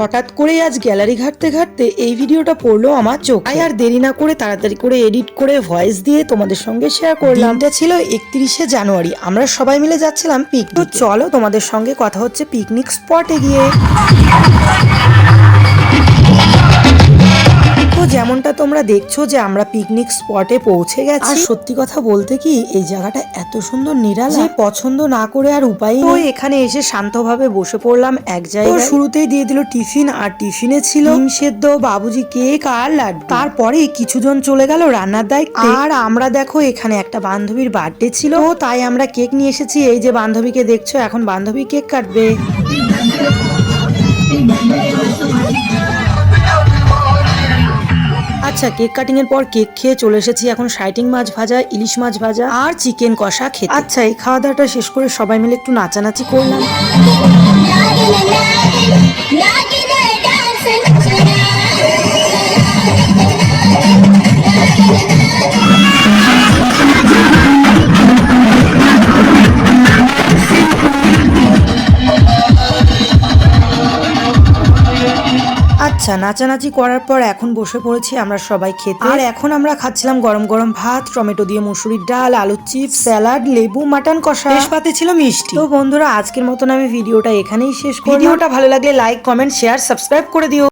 হঠাৎ করে আজ গ্যালারি ঘাটতে ঘাটতে এই ভিডিওটা পড়ল আমার চোখ। তাই আর দেরি না করে তাড়াতাড়ি করে এডিট করে ভয়েস দিয়ে তোমাদের সঙ্গে শেয়ার করলাম। এটা ছিল একত্রিশে জানুয়ারি আমরা সবাই মিলে যাচ্ছিলাম পিকনিক তো চলো তোমাদের সঙ্গে কথা হচ্ছে পিকনিক স্পটে গিয়ে। যেমনটা তোমরা দেখছ যে আমরা পিকনিক স্পটে পৌঁছে গেছি। আর সত্যি কথা বলতে কি এই জায়গাটা এত সুন্দর নিরালা। যে পছন্দ না করে আর উপায় তো এখানে এসে শান্তভাবে বসে পড়লাম এক জায়গায়। শুরুতেই দিয়ে দিল টিফিন আর টিফিনে ছিল ডিম সেদ্ধ বাবুজি কেক আর লাড্ডু। তারপরে কিছুজন চলে গেল রান্নার দায়িত্বে। আর আমরা দেখো এখানে একটা বান্ধবীর বার্থডে ছিল। তাই আমরা কেক নিয়ে এসেছি। এই যে বান্ধবীকে দেখছ এখন বান্ধবী কেক কাটবে। আচ্ছা কেক কাটিং এর পর কেক খেয়ে চলে এসেছি। এখন সাইটিং মাছ ভাজা ইলিশ মাছ ভাজা আর চিকেন কষা খেতে। আচ্ছা এই খাওয়া দাওয়াটা শেষ করে সবাই মিলে একটু নাচানাচি করলাম। আচ্ছা নাচানাচি করার পর এখন বসে পড়েছি আমরা সবাই খেতে। আর এখন আমরা খাচ্ছিলাম গরম গরম ভাত টমেটো দিয়ে মুসুরির ডাল আলু চিপস স্যালাড লেবু মাটন কষা। শেষ পাতে ছিল মিষ্টি। তো বন্ধুরা আজকের মতন আমি ভিডিওটা এখানেই শেষ করি ভিডিওটা ভালো লাগলে লাইক কমেন্ট শেয়ার সাবস্ক্রাইব করে দিও।